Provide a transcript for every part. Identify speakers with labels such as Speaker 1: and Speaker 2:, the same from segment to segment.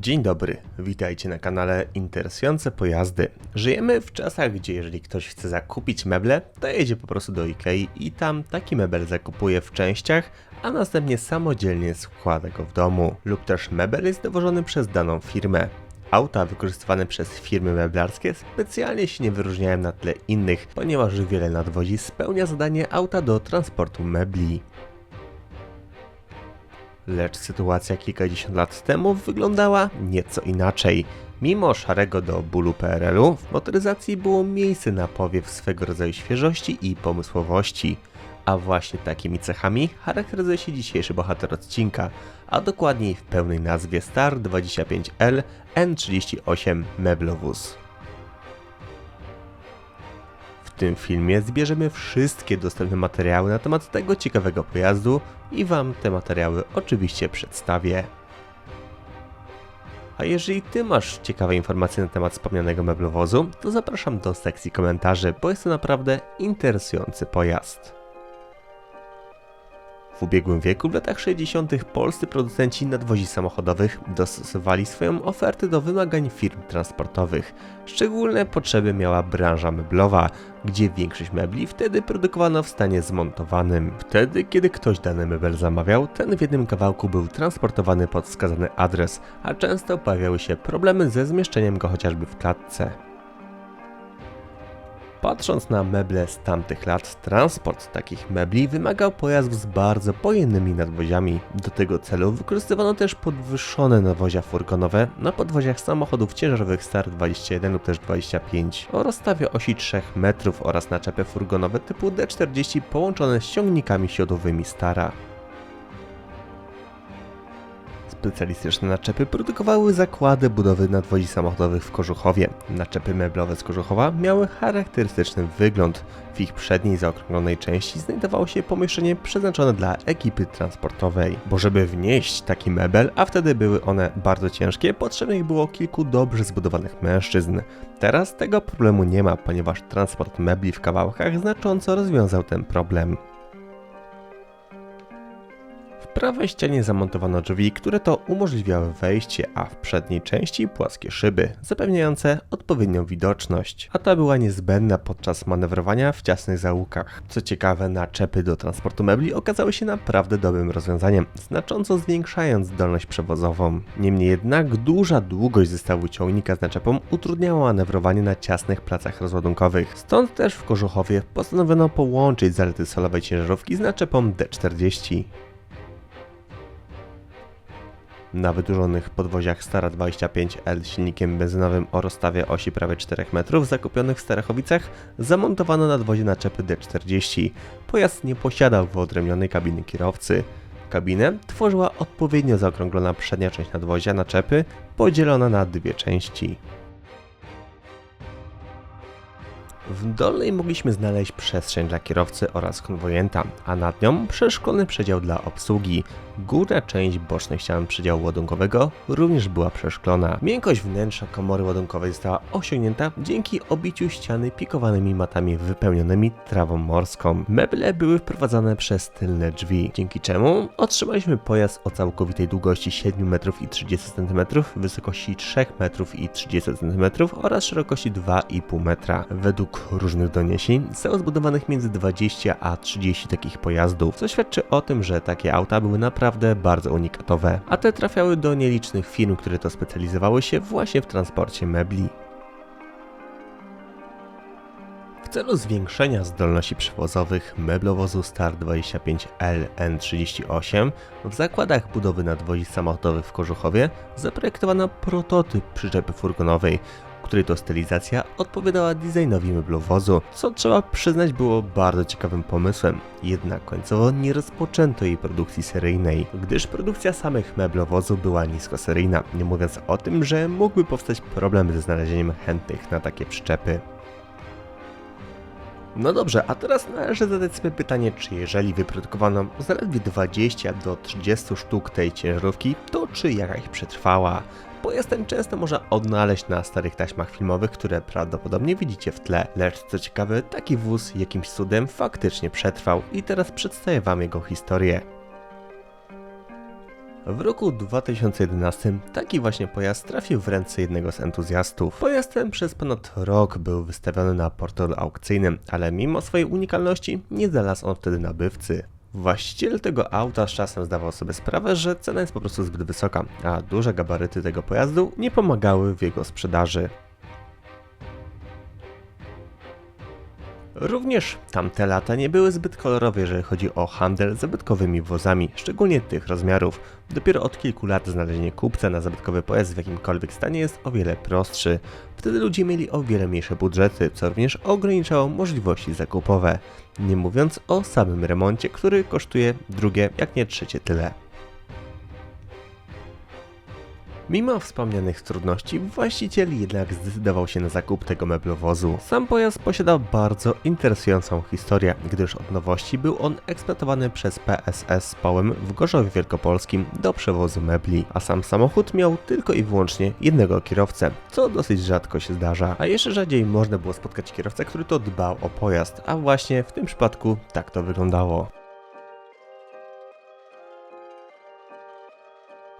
Speaker 1: Dzień dobry, witajcie na kanale Interesujące Pojazdy. Żyjemy w czasach, gdzie jeżeli ktoś chce zakupić meble, to jedzie po prostu do Ikei i tam taki mebel zakupuje w częściach, a następnie samodzielnie składa go w domu. Lub też mebel jest dowożony przez daną firmę. Auta wykorzystywane przez firmy meblarskie specjalnie się nie wyróżniają na tle innych, ponieważ wiele nadwozí spełnia zadanie auta do transportu mebli. Lecz sytuacja kilkadziesiąt lat temu wyglądała nieco inaczej. Mimo szarego do bólu PRL-u, w motoryzacji było miejsce na powiew swego rodzaju świeżości i pomysłowości. A właśnie takimi cechami charakteryzuje się dzisiejszy bohater odcinka, a dokładniej w pełnej nazwie Star 25L N38 Meblowóz. Tym filmie zbierzemy wszystkie dostępne materiały na temat tego ciekawego pojazdu i Wam te materiały oczywiście przedstawię. A jeżeli Ty masz ciekawe informacje na temat wspomnianego meblowozu, to zapraszam do sekcji komentarzy, bo jest to naprawdę interesujący pojazd. W ubiegłym wieku, w latach 60., polscy producenci nadwozi samochodowych dostosowali swoją ofertę do wymagań firm transportowych. Szczególne potrzeby miała branża meblowa, gdzie większość mebli wtedy produkowano w stanie zmontowanym. Wtedy, kiedy ktoś dany mebel zamawiał, ten w jednym kawałku był transportowany pod wskazany adres, a często pojawiały się problemy ze zmieszczeniem go chociażby w klatce. Patrząc na meble z tamtych lat, transport takich mebli wymagał pojazdów z bardzo pojemnymi nadwoziami. Do tego celu wykorzystywano też podwyższone nawozia furgonowe na podwoziach samochodów ciężarowych Star 21 lub też 25 o rozstawie osi 3 metrów oraz naczepy furgonowe typu D40 połączone z ciągnikami siodowymi Stara. Specjalistyczne naczepy produkowały zakłady budowy nadwozi samochodowych w Kożuchowie. Naczepy meblowe z Kożuchowa miały charakterystyczny wygląd. W ich przedniej zaokrąglonej części znajdowało się pomieszczenie przeznaczone dla ekipy transportowej. Bo żeby wnieść taki mebel, a wtedy były one bardzo ciężkie, potrzebnych było kilku dobrze zbudowanych mężczyzn. Teraz tego problemu nie ma, ponieważ transport mebli w kawałkach znacząco rozwiązał ten problem. Prawej ścianie zamontowano drzwi, które to umożliwiały wejście, a w przedniej części płaskie szyby, zapewniające odpowiednią widoczność, a ta była niezbędna podczas manewrowania w ciasnych zaułkach. Co ciekawe, naczepy do transportu mebli okazały się naprawdę dobrym rozwiązaniem, znacząco zwiększając zdolność przewozową. Niemniej jednak duża długość zestawu ciągnika z naczepą utrudniała manewrowanie na ciasnych placach rozładunkowych. Stąd też w Kożuchowie postanowiono połączyć zalety solowej ciężarówki z naczepą D40. Na wydłużonych podwoziach Stara 25L silnikiem benzynowym o rozstawie osi prawie 4 metrów zakupionych w Starachowicach zamontowano nadwozie naczepy D40. Pojazd nie posiadał wyodrębnionej kabiny kierowcy. Kabinę tworzyła odpowiednio zaokrąglona przednia część nadwozia naczepy, podzielona na dwie części. W dolnej mogliśmy znaleźć przestrzeń dla kierowcy oraz konwojenta, a nad nią przeszkolny przedział dla obsługi. Górna część bocznych ścian przedziału ładunkowego również była przeszklona. Miękkość wnętrza komory ładunkowej została osiągnięta dzięki obiciu ściany pikowanymi matami wypełnionymi trawą morską. Meble były wprowadzane przez tylne drzwi, dzięki czemu otrzymaliśmy pojazd o całkowitej długości 7 metrów i 30 cm, wysokości 3 metrów i 30 cm oraz szerokości 2,5 metra. Według różnych doniesień zostało zbudowanych między 20 a 30 takich pojazdów, co świadczy o tym, że takie auta były naprawdę bardzo unikatowe, a te trafiały do nielicznych firm, które to specjalizowały się właśnie w transporcie mebli. W celu zwiększenia zdolności przewozowych meblowozu Star 25L N38 w zakładach budowy nadwozi samochodowych w Kożuchowie zaprojektowano prototyp przyczepy furgonowej, której to stylizacja odpowiadała designowi meblowozu, co trzeba przyznać było bardzo ciekawym pomysłem. Jednak końcowo nie rozpoczęto jej produkcji seryjnej, gdyż produkcja samych meblowozu była niskoseryjna, nie mówiąc o tym, że mógłby powstać problem ze znalezieniem chętnych na takie przyczepy. No dobrze, a teraz należy zadać sobie pytanie, czy jeżeli wyprodukowano zaledwie 20 do 30 sztuk tej ciężarówki, to czy jakaś przetrwała? Pojazd ten często można odnaleźć na starych taśmach filmowych, które prawdopodobnie widzicie w tle. Lecz co ciekawe, taki wóz jakimś cudem faktycznie przetrwał i teraz przedstawię wam jego historię. W roku 2011 taki właśnie pojazd trafił w ręce jednego z entuzjastów. Pojazd ten przez ponad rok był wystawiony na portalu aukcyjnym, ale mimo swojej unikalności nie znalazł on wtedy nabywcy. Właściciel tego auta z czasem zdawał sobie sprawę, że cena jest po prostu zbyt wysoka, a duże gabaryty tego pojazdu nie pomagały w jego sprzedaży. Również tamte lata nie były zbyt kolorowe, jeżeli chodzi o handel zabytkowymi wozami, szczególnie tych rozmiarów. Dopiero od kilku lat znalezienie kupca na zabytkowy pojazd w jakimkolwiek stanie jest o wiele prostszy. Wtedy ludzie mieli o wiele mniejsze budżety, co również ograniczało możliwości zakupowe. Nie mówiąc o samym remoncie, który kosztuje drugie, jak nie trzecie tyle. Mimo wspomnianych trudności, właściciel jednak zdecydował się na zakup tego meblowozu. Sam pojazd posiada bardzo interesującą historię, gdyż od nowości był on eksploatowany przez PSS z Połem w Gorzowie Wielkopolskim do przewozu mebli, a sam samochód miał tylko i wyłącznie jednego kierowcę, co dosyć rzadko się zdarza. A jeszcze rzadziej można było spotkać kierowcę, który to dbał o pojazd, a właśnie w tym przypadku tak to wyglądało.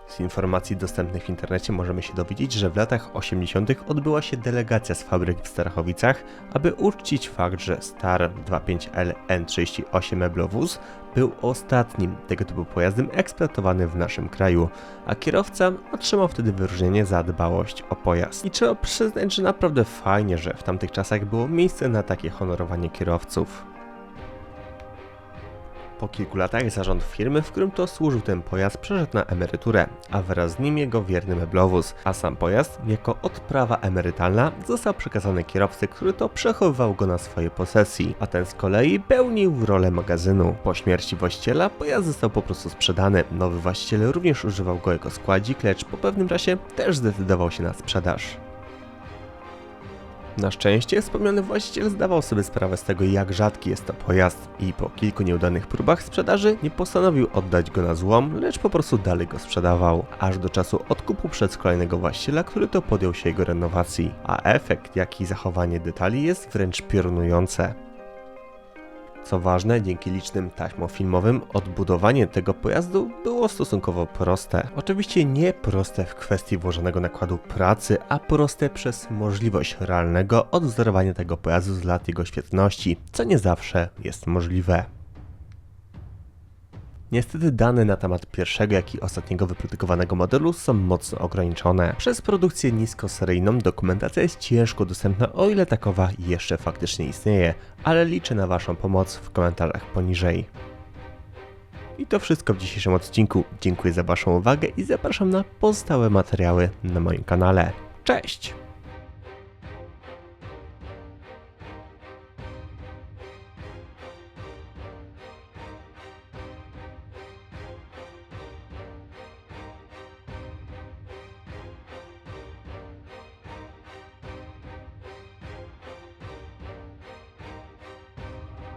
Speaker 1: Z informacji dostępnych w internecie możemy się dowiedzieć, że w latach 80. odbyła się delegacja z fabryk w Starachowicach, aby uczcić fakt, że Star 25L N38 Meblowóz był ostatnim tego typu pojazdem eksploatowanym w naszym kraju, a kierowca otrzymał wtedy wyróżnienie za dbałość o pojazd. I trzeba przyznać, że naprawdę fajnie, że w tamtych czasach było miejsce na takie honorowanie kierowców. Po kilku latach zarząd firmy, w którym to służył ten pojazd, przeszedł na emeryturę, a wraz z nim jego wierny meblowóz, a sam pojazd, jako odprawa emerytalna, został przekazany kierowcy, który to przechowywał go na swojej posesji, a ten z kolei pełnił rolę magazynu. Po śmierci właściciela pojazd został po prostu sprzedany. Nowy właściciel również używał go jako składzik, lecz po pewnym czasie też zdecydował się na sprzedaż. Na szczęście wspomniany właściciel zdawał sobie sprawę z tego, jak rzadki jest to pojazd i po kilku nieudanych próbach sprzedaży nie postanowił oddać go na złom, lecz po prostu dalej go sprzedawał, aż do czasu odkupu przez kolejnego właściciela, który to podjął się jego renowacji. A efekt, jak i zachowanie detali jest wręcz piorunujące. Co ważne, dzięki licznym taśmom filmowym odbudowanie tego pojazdu było stosunkowo proste. Oczywiście nie proste w kwestii włożonego nakładu pracy, a proste przez możliwość realnego odwzorowania tego pojazdu z lat jego świetności, co nie zawsze jest możliwe. Niestety dane na temat pierwszego, jak i ostatniego wyprodukowanego modelu są mocno ograniczone. Przez produkcję niskoseryjną dokumentacja jest ciężko dostępna, o ile takowa jeszcze faktycznie istnieje, ale liczę na Waszą pomoc w komentarzach poniżej. I to wszystko w dzisiejszym odcinku. Dziękuję za Waszą uwagę i zapraszam na pozostałe materiały na moim kanale. Cześć!